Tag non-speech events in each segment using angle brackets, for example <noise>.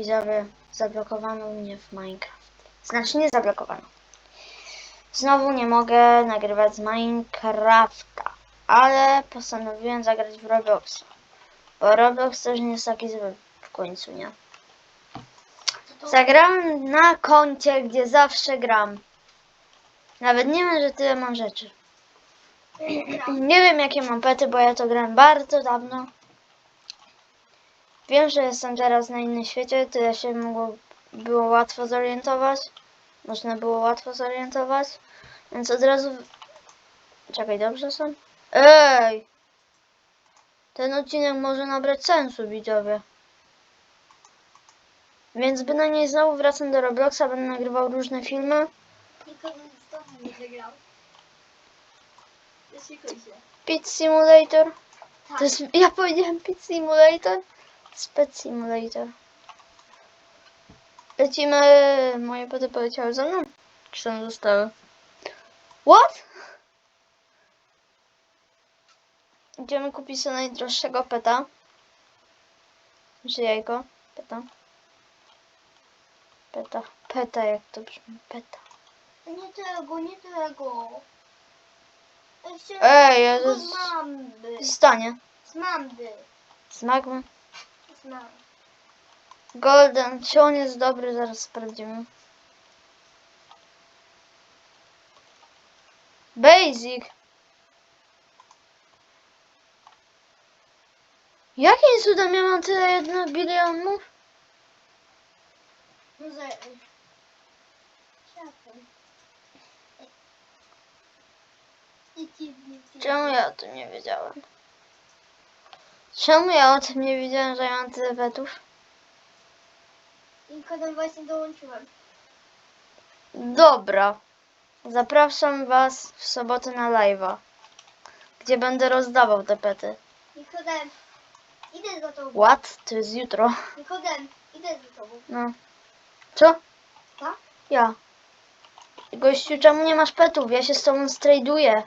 Widzowie, zablokowano mnie w Minecraft. Znaczy nie zablokowano. Znowu nie mogę nagrywać z Minecrafta, ale postanowiłem zagrać w Robloxa. Bo Roblox też nie jest taki zły w końcu, nie? Zagrałem na koncie, gdzie zawsze gram. Nawet nie wiem, że tyle mam rzeczy. <clears throat> Nie wiem jakie mam pety, bo ja to grałem bardzo dawno. Wiem, że jestem teraz na innym świecie, tyle się mogło, było łatwo zorientować. Można było łatwo zorientować. Więc od razu... Czekaj, dobrze są? Ej! Ten odcinek może nabrać sensu, widzowie. Więc bynajmniej znowu wracam do Robloxa, będę nagrywał różne filmy. Nikogo z domu nie wygrał. Pit Simulator. Tak. To jest, ja powiedziałem Pit Simulator. Spec Simulator. Lecimy. Moje pety poleciały za mną. Czy tam zostały? What? Idziemy kupić sobie najdroższego peta. Czy jajko? Peta. Peta. Peta, jak to brzmi? Peta. Nie tego, nie tego. Ja Ej, tego Jezus. z mamby. Zdanie. Z mamby. Z magmy. Mamby. Golden. Czy on jest dobry? Zaraz sprawdzimy. Basic. Jakim cudem ja mam tyle jedno bilionów? No za... Czemu ja o tym nie wiedziałem? Czemu ja o tym nie wiedziałem, że ja mam tyle petów? I kodem właśnie dołączyłem. Dobra. Zapraszam was w sobotę na live'a, gdzie będę rozdawał te pety. I kodem. Idę za tobą. What? To jest jutro. I kodem. Idę za tobą. No. Co? Tak? Ja. Gościu, czemu nie masz petów? Ja się z tobą strajduję.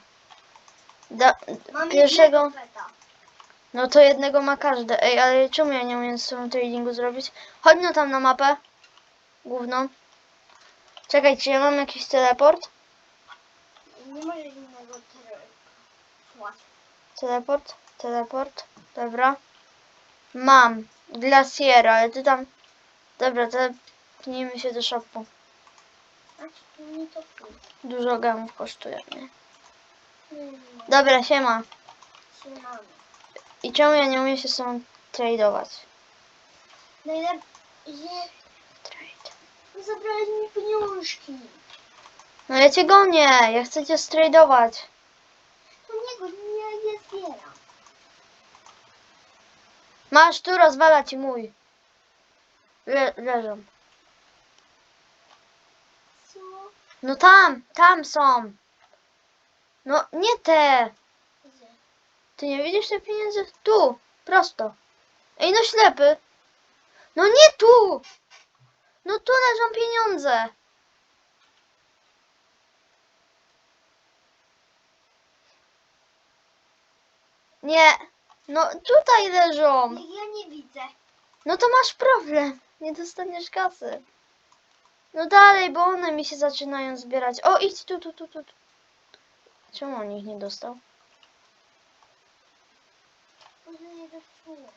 Da, Mam pierwszego. jednego peta. No to jednego ma każdy. Ej, ale czemu ja nie umiem z tobą tradingu zrobić? Chodź no tam na mapę. Główną. Czekaj, czy ja mam jakiś teleport? Nie ma innego terenu. Teleport? Teleport? Dobra. Mam. Glaciera, ale ty tam... Dobra, tepnijmy się do shopu. Znaczy. Dużo gemów kosztuje, nie? Dobra, siema. I czemu ja nie umiem się z tobą tradować? Najlepiej, Trade. zabrałeś mi pieniążki. No ja cię gonię, ja chcę cię stradować. To niego nie, nie zbieram. Masz tu, rozwala ci mój. Le leżą. Co? No tam, tam są. No nie te. Ty nie widzisz tych pieniędzy? Tu, prosto. Ej, no ślepy. No nie tu. No tu leżą pieniądze. Nie. No tutaj leżą. Ja nie widzę. No to masz problem. Nie dostaniesz kasy. No dalej, bo one mi się zaczynają zbierać. O, idź tu, tu, tu. tu. Czemu on ich nie dostał?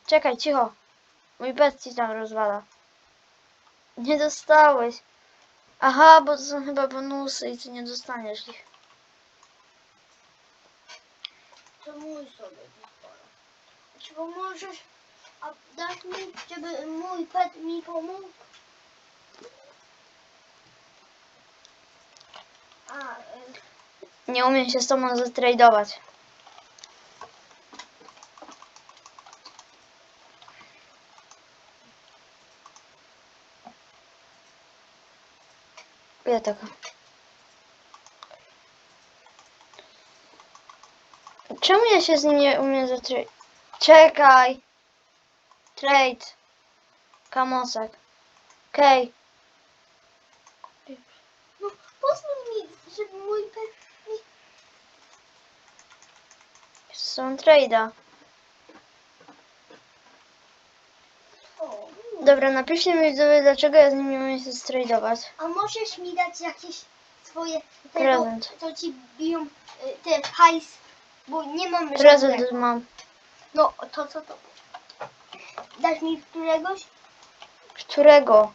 Czekaj, cicho. Mój pet ci tam rozwala. Nie dostałeś. Aha, bo to są chyba bonusy i ty nie dostaniesz ich. To mój sobie. Czy pomożesz? A dasz mi, żeby mój pet mi pomógł? A, y, Nie umiem się z tobą zatradować. Ja tego. Czemu ja się z nim nie umiem zatradować? Czekaj. Trade. Kamosek. Okej. no pozwól mi, żeby mój mi... Są trade'a. O, Dobra, napiszcie mi widzowie, dlaczego ja z nimi umiem się stradować. A możesz mi dać jakieś swoje tego, Prezent. co ci biją y, te hajs, bo nie mam Prezent żadnego. mam. No to co to? Dasz mi któregoś? Którego?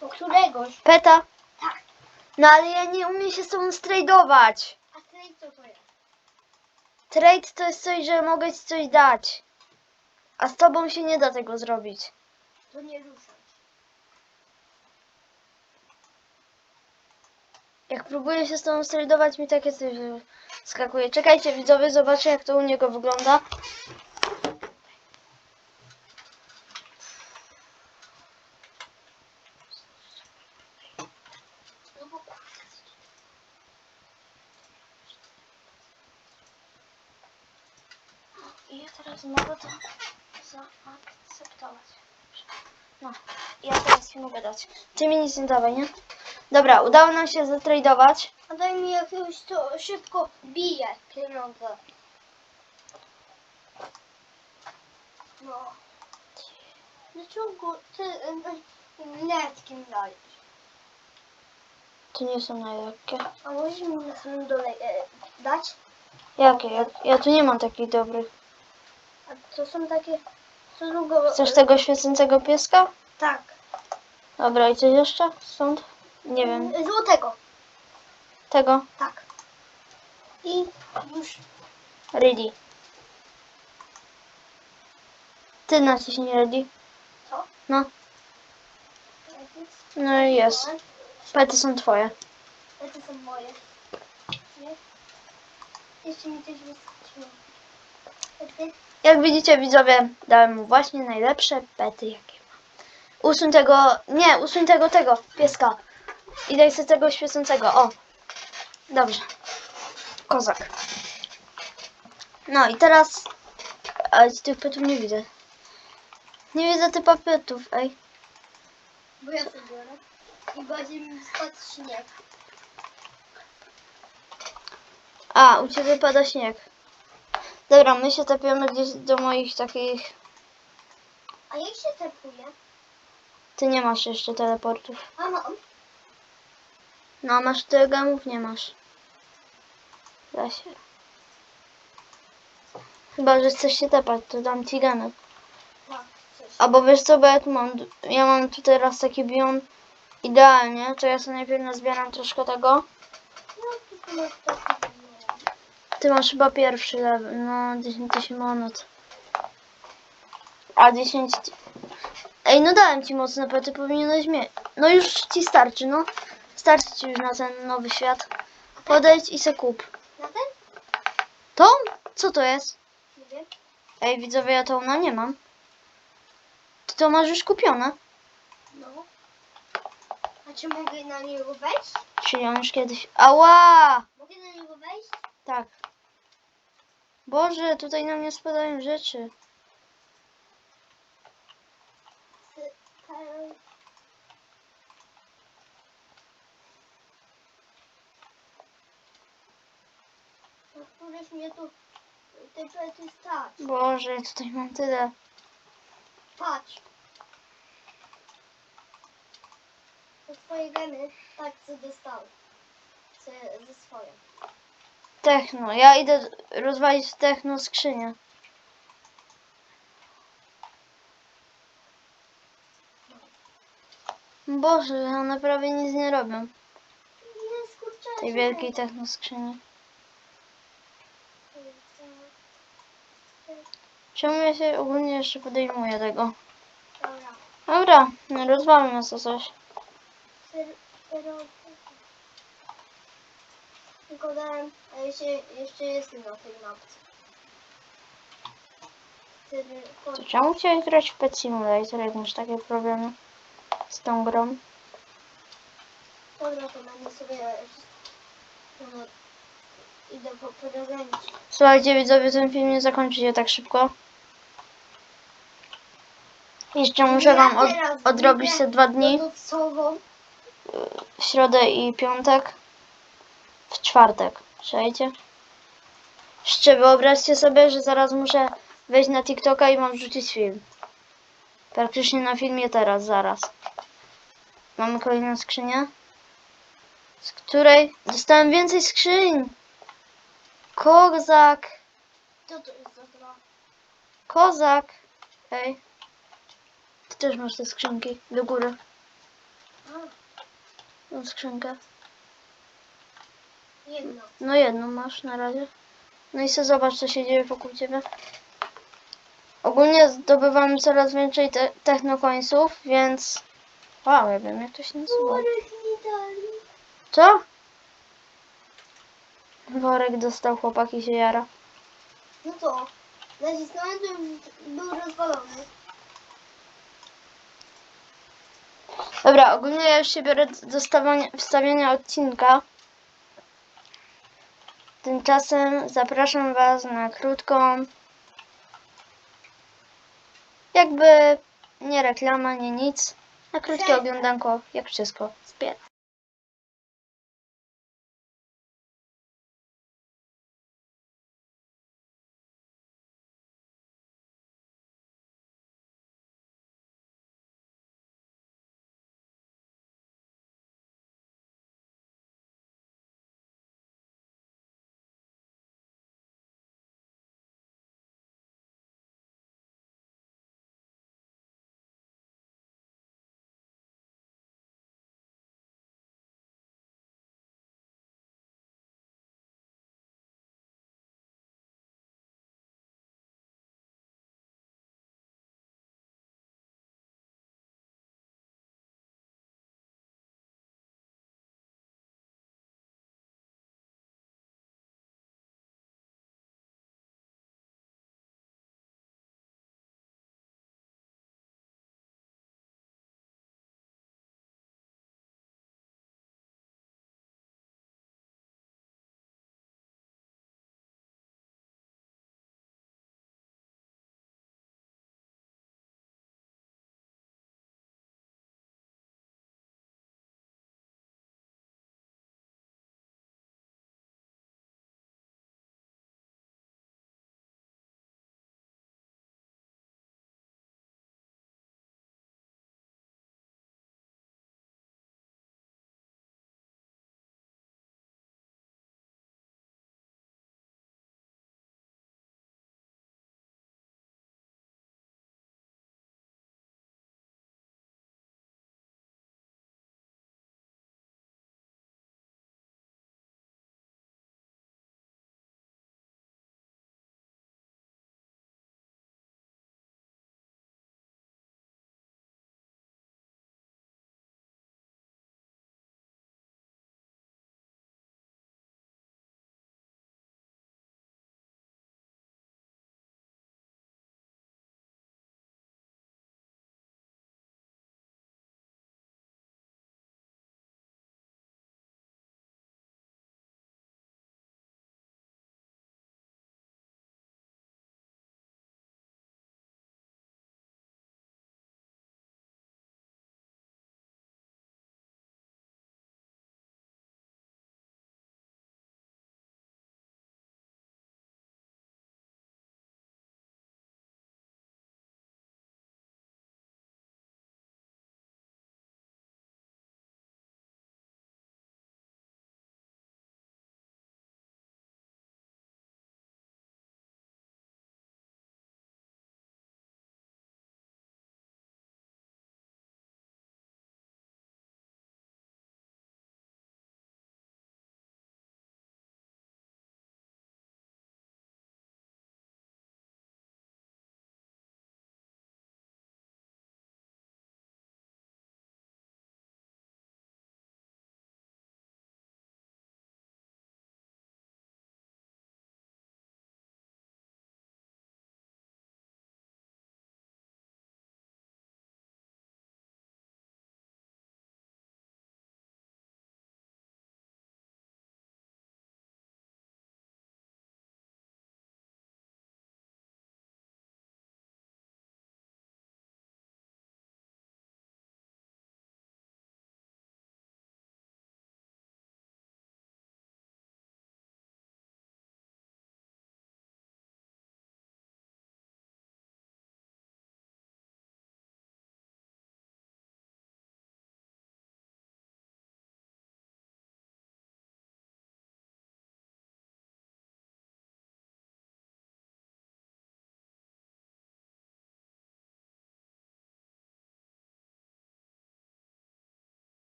No, któregoś. Peta? Tak. No ale ja nie umiem się z tobą stradować. A ty co to jest? Trade to jest coś, że mogę ci coś dać. A z tobą się nie da tego zrobić. To nie ruszać. Jak próbuję się z tobą stradować, mi takie coś skakuje. Czekajcie widzowie, zobaczę jak to u niego wygląda. No bo kurde. I ja teraz mogę to zaakceptować. No, ja teraz ci mogę dać. Ty mi nic nie dawaj, nie? Dobra, udało nam się zatradować. A daj mi jakiegoś, to szybko bije pieniądze. No. Dlaczego ty y, letkim dajesz? To nie są najlepkie. A możesz mi na samym dole e, dać? Jakie? Ja, ja tu nie mam takich dobrych. A to są takie, co długo... Chcesz tego świecącego pieska? Tak. Dobra, i coś jeszcze? Stąd? Nie wiem. Złotego. Tego? Tak. I już Ready. Ty naciśnij ready. co? No, no i jest. Pety są twoje. Te są moje. Nie? Jeszcze mi coś wyskoczyło. Ty? Jak widzicie widzowie, dałem mu właśnie najlepsze pety jakie. Usuń tego, nie, usuń tego, tego, pieska. I daj sobie tego świecącego, o. Dobrze. Kozak. No i teraz, ale tych petów nie widzę. Nie widzę typa petów, ej. Bo ja sobie biorę. I będzie mi spadł śnieg. A, u ciebie pada śnieg. Dobra, my się tapiamy gdzieś do moich takich... A jak się trepuje? Ty nie masz jeszcze teleportów. A. No, a masz telegamów? Nie masz. Da się. Chyba, że chcesz się tepać, to dam ci ganek. Albo wiesz co, bo ja tu mam, ja mam tu teraz taki biom idealnie, to ja sobie najpierw nazbieram troszkę tego. No. Ty masz chyba pierwszy level, no 10 tysięcy monet. A 10... Ej, no dałem ci mocne pety, powinieneś mieć. No już ci starczy, no. Starczy ci już na ten nowy świat. Podejdź i se kup. Na ten? Tą? Co to jest? Nie wiem. Ej, widzowie, ja to ona nie mam. Ty to masz już kupione. No. A czy mogę na niego wejść? Czyli on już kiedyś... Ała! Mogę na niego wejść? Tak. Boże, tutaj na mnie spadają rzeczy. Ty- te- No, któreś mnie tu te pety stać. Boże, ja tutaj mam tyle. Patrz. To twoje geny tak co dostały. Co ze swoje. Techno. Ja idę rozwalić w techno skrzynię. Boże, one prawie nic nie robią. Tej wielkiej techno skrzyni. Czemu ja się ogólnie jeszcze podejmuję tego? Dobra. Dobra, no rozwalmy nas o coś. Tylko dałem, a jeszcze, jeszcze jestem na tej mapce. To czemu chciałeś grać w Pet Simulator, jak masz takie problemy z tą grą? Dobra, to będę sobie idę po prezencie. Słuchajcie widzowie, ten film nie zakończy się tak szybko. Jeszcze muszę wam od, odrobić te dwa dni, w środę i piątek, w czwartek, słuchajcie. Jeszcze wyobraźcie sobie, że zaraz muszę wejść na TikToka i mam wrzucić film. Praktycznie na filmie teraz, zaraz. Mamy kolejną skrzynię. Z której dostałem więcej skrzyń. Kozak. Co to jest za gra? Kozak. Ej. Też masz te skrzynki. Do góry. Tą skrzynkę. jedno. No jedną masz na razie. No i sobie zobacz, co się dzieje wokół ciebie. Ogólnie zdobywamy coraz więcej te technokońców, więc... Wow, ja wiem, jak to się nazywa. Co? Worek dostał chłopak i się jara. No to, nacisnąłem, to już był rozwalony. Dobra, ogólnie ja już się biorę do wstawiania odcinka. Tymczasem zapraszam Was na krótką, jakby nie reklama, nie nic, na krótkie oglądanko, jak wszystko. Zbiera.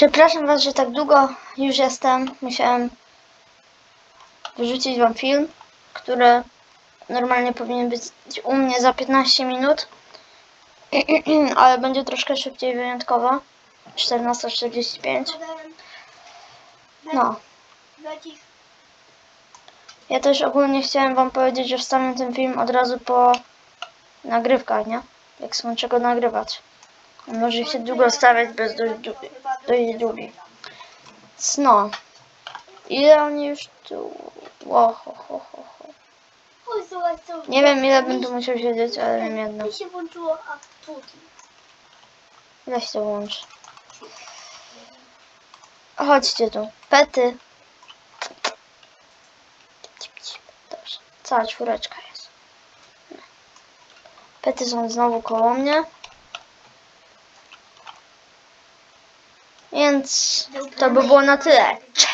Przepraszam Was, że tak długo już jestem. Musiałem wyrzucić Wam film, który normalnie powinien być u mnie za 15 minut, <clears throat> ale będzie troszkę szybciej wyjątkowo. 14.45. Powiem, No. Ja też ogólnie chciałem Wam powiedzieć, że wstawię ten film od razu po nagrywkach, nie? Jak skończę go nagrywać. Może się długo stawiać bez dość, dłu- dość długi. No. Ile oni już tu... Ło, ho, ho, ho, ho. Nie wiem ile będę musiał siedzieć, ale wiem jedno. Mi się włączyło aktuki. Weź to włącz. Chodźcie tu. Pety. Dobrze. Cała czwóreczka jest. Pety są znowu koło mnie. Więc to by było na tyle. Cześć!